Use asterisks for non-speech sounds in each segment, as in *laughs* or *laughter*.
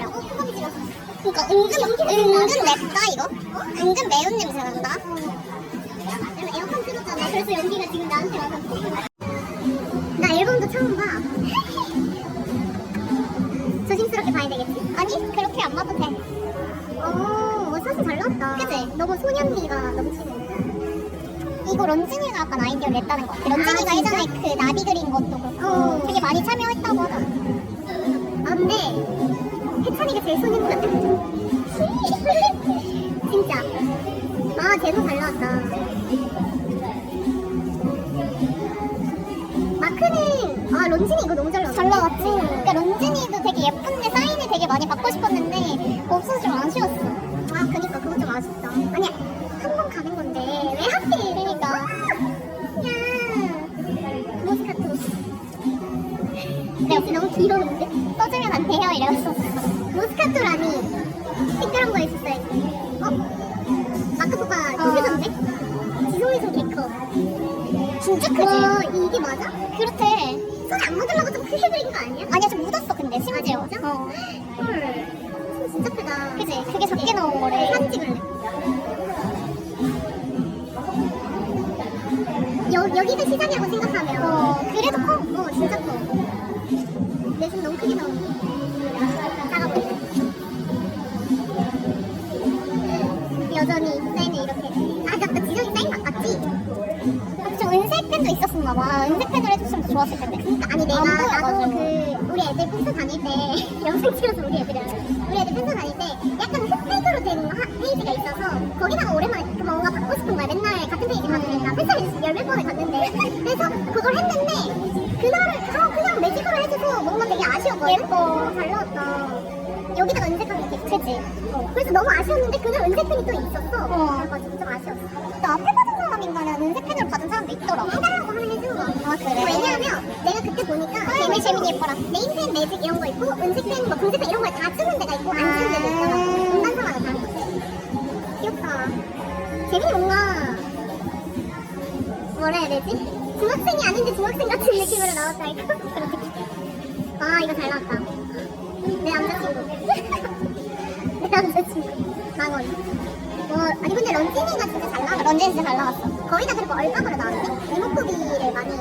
일단 찍어놓으려고. 그러니까 은근 은근 맵다 이거. 은근 매운 냄새 난다. 내가 에어컨 틀었잖아. 그래서 연기가 지금 나한테 와서. 나 앨범도 처음 봐. 조심스럽게 봐야 되겠지? 아니 그렇게 안 봐도 돼. 어 사실 잘 나왔다. 그치? 너무 소년미가 넘치는. 이거 런쥔이가 약간 아이디어 냈다는 것 같아. 런쥔이가 예전에 그 나비 그린 것도 그렇고 되게 많이 참여했다고 하잖아. 아 소년 같아. *laughs* 진짜. 아 제도 잘 나왔다. 마크는 아 런쥔이 이거 너무 잘 나왔어. 잘 나왔지. 그러니까 런쥔이도 되게 예쁜데 사인을 되게 많이 받고 싶었는데 없어서 좀 아쉬웠어. 아 그니까 그거 좀 아쉽다. 아니야 한 번 가는 건데 왜 하필 어. 헐. 손 진짜 크다. 그지? 그게 작게 나온 거래. 사진 찍을래. 여, 여기도 시장이라고 생각하면 어, 그래도 커. 어 진짜 커. 내손 너무 크게 나오네. 작아 보여. 여전히 색 펜도 있었었나 봐. 은색 펜을 해줬으면 좋았을 텐데. 그러니까 아니 내가 안 보여, 나도 나도. 그 우리 애들 펜스 다닐 때 *laughs* 영상 찍어서 우리 애들이랑 우리 애들 펜스 다닐 때 약간 흑백으로 된 하- 페이지가 있어서 거기다가 오랜만에 그 뭔가 받고 싶은 거야 맨날 같은 페이지 받으니까 펜스를 열몇 번을 갔는데 *laughs* 그래서 그걸 했는데 그날을 아, 그냥 매직으로 해줘서 뭔가 되게 아쉬웠거든 예뻐. 잘 나왔다 여기다가 은색한 게 그치 어, 그래서 너무 아쉬웠는데 그날 은색 펜이 또 있었어 어. 그래가지고 좀 아쉬웠어 또 앞에 펜으로 받은 있더라고. 해달라고 하면 해주는 거 아, 그래? 왜냐하면 내가 그때 보니까 재미, 재민이 예뻐라. 네임펜, 매직 이런 거 있고 은색펜, 뭐 금색펜 이런 걸 다 쓰는 데가 있고 안 쓰는 데가 있더라고 음반사마다 다른 거 귀엽다 재민이 뭔가 뭐라 해야 되지? 중학생이 아닌데 중학생 같은 느낌으로 나왔다 이거 *laughs* 아 이거 잘 나왔다 내 남자친구 *laughs* 내 남자친구 망원 와 아니 근데 런쥔이가 진짜 잘 나왔다 런쥔 진짜 잘 나왔어. 거의 다 그리고 얼박으로 나왔네? 이목구비를 많이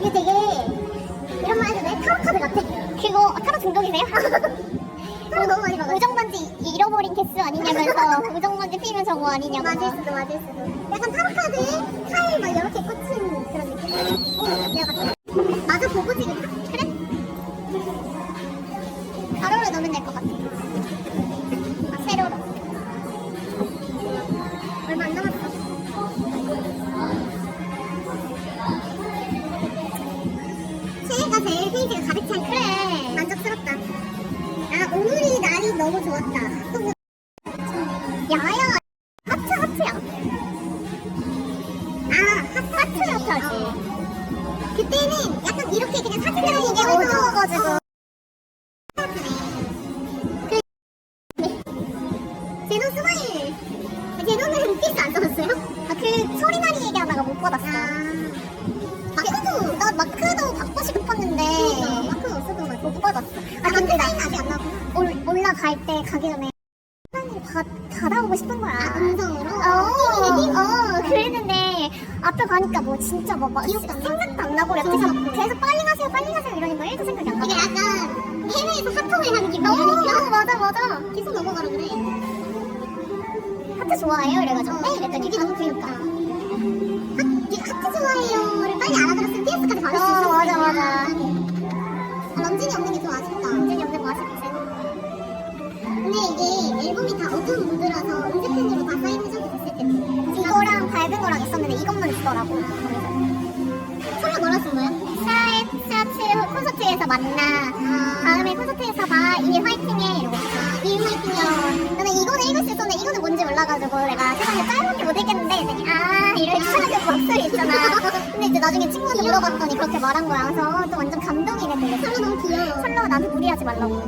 이게 되게 이런 말 해도 돼? 타로카드 같아 그거 타로 중독이세요? *laughs* 타로 너무 많이 봐가지고 우정반지 잃어버린 개수 아니냐면서 *laughs* 우정반지 피면 저거 아니냐고. 맞을 수도 맞을 수도 약간 타로카드에 타일 막 이렇게 꽂힌 그런 느낌 어, 내가 봤다 마저 보고 찍을까? 그래? 가로로 넣으면 될 것 같아. 아, 제노 스마일. 제노는 필수 안 써봤어요? 아, 그 소리나리 얘기하다가 못 받았어. 아, 마크도, 나 마크도 받고 싶었는데. 그러니까 것 같아. 못 받았어. 아, 근데 사인 아직 안 나고. 올, 올라갈 때 가기 전에 받, 받아오고 싶은 거야. 아, 음성으로? 어, 어, 그랬는데 앞에 가니까 뭐 진짜 뭐, 막 기억도 안 생각도 안 나고 그래서 정신없고. 계속 빨리 가세요, 빨리 가세요 이러니 뭐 1도 생각이 안 나. 이게 약간 해외에서 사통을 하는 어, 기분이니까. 맞아, 맞아. 계속 넘어가라 그래. 좋아해요? 이래가지고 네 이랬더니 이게 너무. 하, 이게 하트 좋아해요를 빨리 알아들었으면 PS까지 받을 수 어, 있었어. 맞아, 맞아. 아, 런쥔이 없는 게 좀 아쉽다. 완전히 없는 거 아쉽지. 근데 이게 앨범이 다 어두운 무드라서 은색펜으로 다 사인해줘도 됐을 텐데. 이거랑 밝은 거랑 있었는데 이것만 있더라고. 뭐라 쓴 거야? 샤츠, 샤츠 콘서트에서 만나. 다음에 콘서트에서 봐. 이일 화이팅해. 이러고. 이유 화이팅이요. 나는 이거는 읽을 수 있었는데 이거는 뭔지 몰라가지고 내가 세상에 짧은 게못 읽겠는데 그랬더니 아 이런 이상하게 목소리 있잖아 근데 이제 나중에 친구한테 물어봤더니 그렇게 말한 거야 그래서 또 완전 감동이네 되게 설마 너무 귀여워. 설마 나한테 무리하지 말라고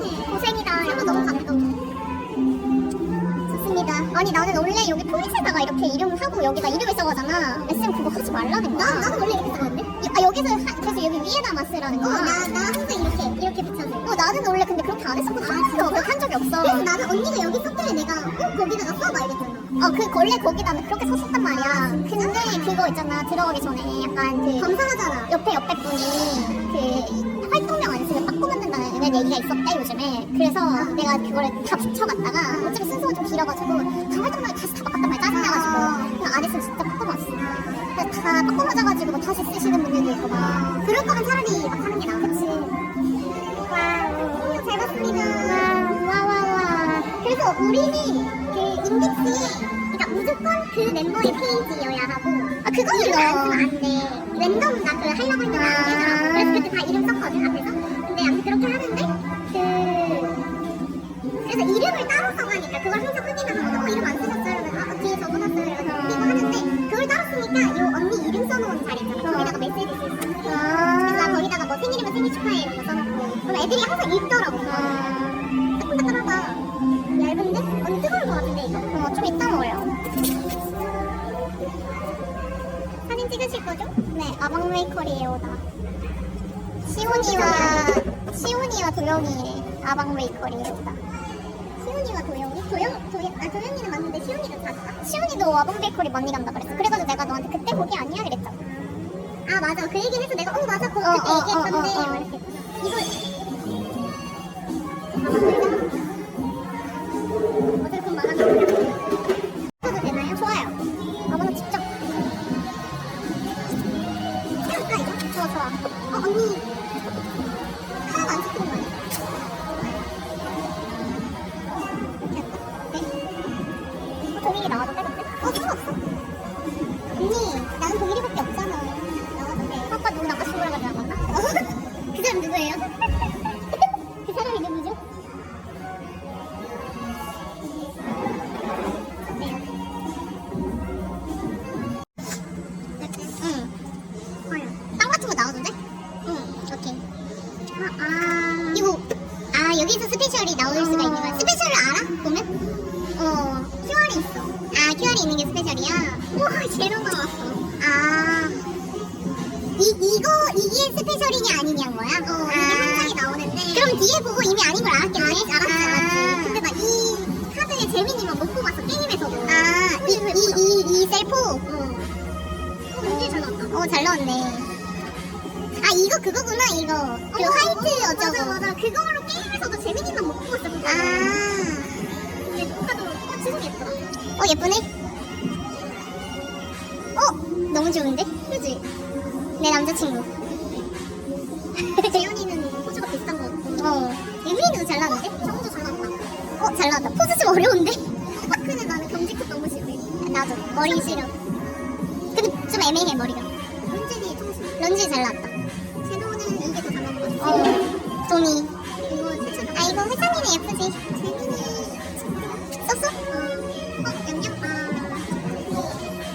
스윗해. 고생이다 설마 너무 감동. 아니 나는 원래 여기 포맷에다가 이렇게 이름 하고 여기다 이름을 써가잖아 SM 그거 하지 거야 나, 나는 원래 이렇게 써봤는데? 아 여기 여기서 하- 그래서 여기 위에다 마스라는 거야. 어, 나, 나 항상 이렇게, 이렇게 붙여줘. 어 나는 원래 근데 그렇게 안 했었거든. 한 번도 그렇게 한 적이 없어. 그래서 나는 언니가 여기 썼길래 내가, 어, 거기다가 써봐 이랬잖아. 어, 그 원래 거기다 그렇게 썼었단 말이야. 근데 그거 있잖아 들어가기 전에 약간 그 감사하잖아. 옆에 옆에 분이 그 얘기가 있었대 요즘에. 그래서 내가 그거를 다 붙여갔다가 어차피 순서가 좀 길어가지고 다 활동명을 다시 다 바꿨단 말이야 짜증나가지고 그냥 안 했으면 진짜 빠꾸 맞았어. 그래서 다 빠꾸 맞아가지고 뭐 다시 쓰시는 분들도 있고 막. 그럴 거면 차라리 막 하는 게 나아. 그치. 와우. 잘 봤습니다. 와와와. 그래서 우리는 그 인덱스에 그러니까 무조건 그 멤버의 페이지여야 하고 아 그거는 안 쓰면 너. 안 돼. 랜덤 나그 하려고 했는데 안 되더라고. 그래서 그때 다 이름 썼거든 앞에서. 근데 아무튼 그렇게 하는데 그 그래서 이름을 따로 써가니까 그걸 항상 확인하면 어 이름 안 쓰셨어요? 그러면 아 뒤에 적어놨어요. 그래서 이거 하는데 그걸 따로 쓰니까 요 언니 이름 써놓은 자리 있잖아. 거기다가 메시지 쓸수 있어. 그래서 나 아. 거기다가 뭐 생일이면 생일 축하해 이런 거 써놓고 그럼 애들이 항상 읽더라고. 따끈따끈하다. 얇은데? 언니 뜨거울 것 같은데 이거? 어, 좀 이따 먹어요. 사진 찍으실 거죠? 네, 아방 메이커리에 오다. 시온이와 시온이와 도영이 아방 메이커리에 오다. 시훈이와 도영이? 도영, 도영, 아 도영이는 맞는데 시훈이가 작아? 시온이도 아방 베이커리 많이 간다 그랬어. 그래가지고 내가 너한테 그때 거기 아니야 이랬잖아. 아 맞아 그 얘기 해서 내가 어 맞아 그거 어, 그때 어, 얘기했던데 어, 어, 어. 이렇게 이거 어차피 돈 많아서 써도 되나요? 좋아요. 아무나 직접. 해볼까 이거? 좋아 좋아. 어 언니 이게 아니냐인 거야? 어, 이게 한 아. 장이 나오는데. 그럼 뒤에 보고 이미 아닌 걸 알았겠네. 알았지, 알았지, 아. 근데 나 이 카드에 재민이만 못 뽑았어, 게임에서도. 아, 이, 이, 이, 이? 어. 어, 문제 잘 나왔다. 어, 잘 나왔네. 아, 이거 그거구나, 이거. 그 어, 화이트 어, 어쩌고. 맞아, 맞아. 그거로 게임에서도 재민이만 못 뽑았어, 그거. 아, 근데 어, 예쁘다. 어, 예쁘네? 어, 너무 좋은데? 그지? 내 남자친구. *laughs* 재현이는 포즈가 비슷한 거 같고. 어, 예민이도 잘 나왔는데? 정도 잘 같아. 어, 잘 나왔다. 포즈 좀 어려운데? *laughs* 딱 근데 나는 경직컷 너무 싫어. 나도. 머리 싫어. 근데 좀 애매해, 머리가. 문진이 청순. 런지 잘 나왔다. 제노는 이게 더 잘 나온 것 같아. 어, 도니. 이거 세차 아, 이거 회장이네, 예쁘지? 재민이. 썼어? 어, 양양, 아.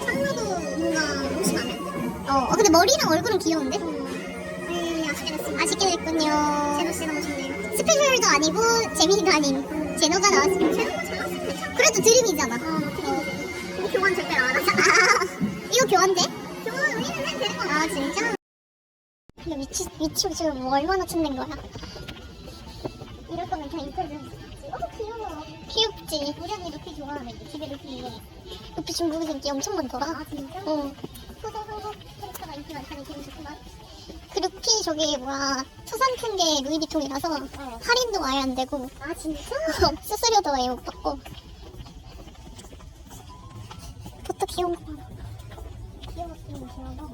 창로도 뭔가 옷이 마음에 안 들어. 어, 어, 근데 머리랑 얼굴은 귀여운데? 됐군요. 제노 씨가 멋있네요. 스페셜도 아니고 재민이도 아닌 제노가 나왔으면 제노가 잘 나왔으면 괜찮아. 그래도 드림이잖아. 어, 우리 교환 절대 안 하자. 아, 이거 교환돼? 교환 우리는 해도 되는 거야. 아 진짜? 근데 위치 위치 지금 뭐 얼마나 찾는 거야? 이럴 거면 그냥 인터뷰. 어, 귀여워. 귀엽지. 우리 언니 루피 좋아하네. 집에 루피. 루피 중국에서 인기 엄청 많더라. 아, 진짜? 어. 소소소소 캐릭터가 인기 많다니 기분 좋구만. 그 루피 저기 뭐야 투산 큰게 루이비통이라서 할인도 아예 안 되고 아, 진짜? *laughs* 수수료도 아예 못 받고. 포토 귀여운 거 봐. 귀여웠긴 귀여워.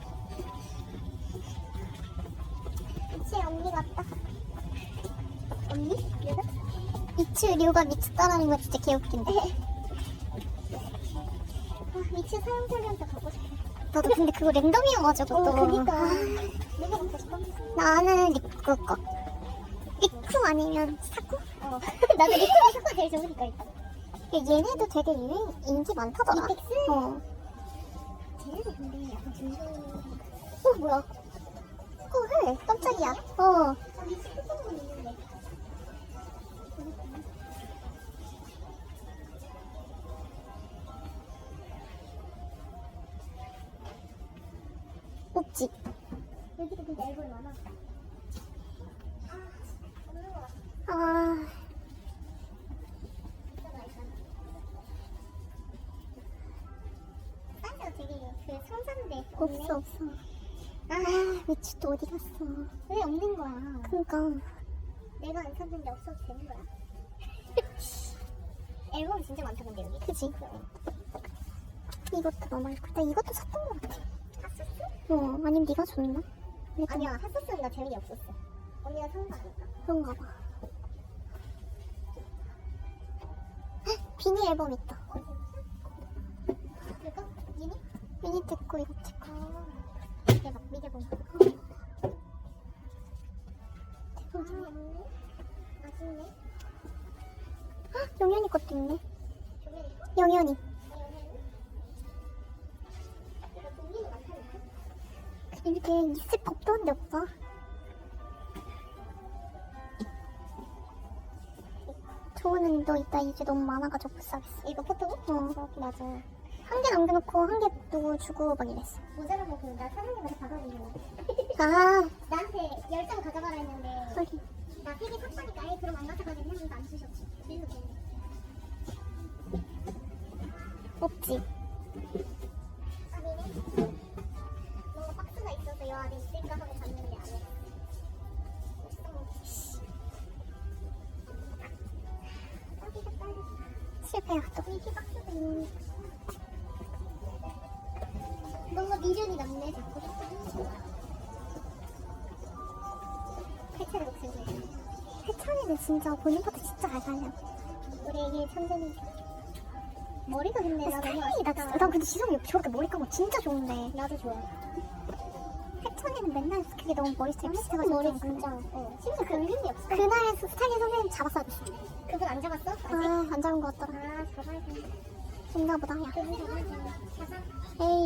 그치, 언니 같다. 언니? 얘가? 이츠 류가 미츠 따라하는 거 진짜 귀엽긴데. *laughs* 아, 미치 사용자리한테 가고 싶어. 나도 근데 그거 랜덤이어가지고 어, 또. 그니까. 나는 리쿠 거. 리쿠 아니면 사쿠? 어. 나도 리코가 사과 제일 좋으니까 일단. 얘네도 되게 유행 인기 많다더라. 이펙스? 어. 쟤네도 근데 약간 준수. 어 뭐야? 어, 헐 깜짝이야. 어. 저기 스피커폰 있는데. 옵지. 여기도 많아. 아. 아. 사이즈가 되게 그 성산대. 없어, 없어. 아, 미치 또 어디 갔어. 왜 없는 거야? 그니까. 내가 안 샀는데 없어도 되는 거야. *laughs* 앨범 진짜 많다 근데 여기. 그지? 이것도 너무 예쁘다. 이것도 샀던 것 같아. 핫소스? 어, 아니면 네가 줬나? 아니야 핫소스는 나 재능이 없었어. 언니가 산거 아닐까? 그런가 봐. 헉, 비니 앨범 있다. 그거? 미니? 미니 듣고 이거. 아 대박 미개 본. 아 없네. 아쉽네. 헉, 영현이 것도 있네. 영현이. 이게 있을 법도 한데 없다. 저거는 너 이따 이제 너무 많아가지고 못 사겠어. 이거 포토북? 어. 맞아. 한 개 남겨놓고 한 개 누구 주고 막 이랬어. 모자라고 그나 사장님한테 받아주려고. 아, *laughs* 나한테 열 장 가져가라 했는데 하긴. 나세개 샀다니까 아예 그럼 안 가져가겠냐 하면서 안 주셨지. 그래서 그랬네. 없지. 여 안에 있을까 하고 봤는데 빨리. 실패야, 또. 뭔가 미련이 남네 자꾸. 해체를 못했네. 해찬이는 진짜 본인 파트 진짜 잘 살려. 우리에게 천재는 머리가 근데 나 너무 스타일이, 나, 아쉽다. 진짜- 나 근데 지성이 저렇게 머리 감고 진짜 좋은데. 나도 좋아. 해찬이는 맨날 그게 너무 머리 스타일 비슷해가지고. 머리 좀 진짜. 어. 심지어 그 은근히 없어. 그날 스타일링 선생님 잡았어야 됐어. 그분 안 잡았어? 아직? 아, 안 잡은 것 같더라. 아, 잡아야 돼. 있나 보다, 야. 그분 잡아야 돼. 잡아. 에이.